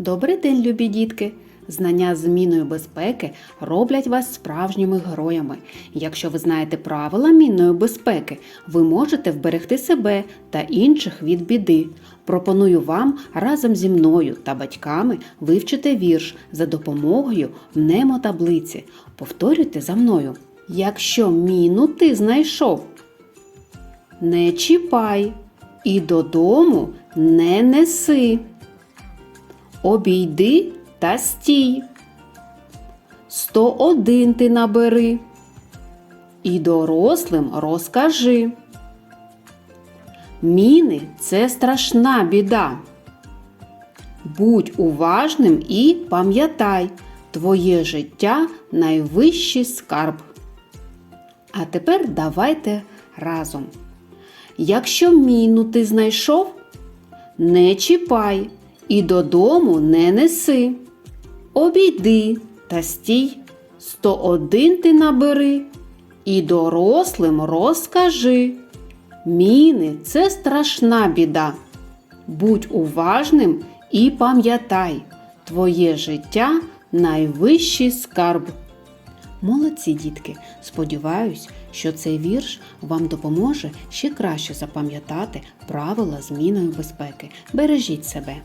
Добрий день, любі дітки! Знання з міною безпеки роблять вас справжніми героями. Якщо ви знаєте правила мінної безпеки, ви можете вберегти себе та інших від біди. Пропоную вам разом зі мною та батьками вивчити вірш за допомогою мнемотаблиці. Повторюйте за мною. Якщо міну ти знайшов, не чіпай і додому не неси. Обійди та стій. Сто один ти набери. І дорослим розкажи. Міни це страшна біда. Будь уважним і пам'ятай, твоє життя найвищий скарб. А тепер давайте разом. Якщо міну ти знайшов, не чіпай і додому не неси. Обійди та стій, 101 ти набери і дорослим розкажи. Міни це страшна біда. Будь уважним і пам'ятай, твоє життя найвищий скарб. Молодці, дітки! Сподіваюсь, що цей вірш вам допоможе ще краще запам'ятати правила зміною безпеки. Бережіть себе!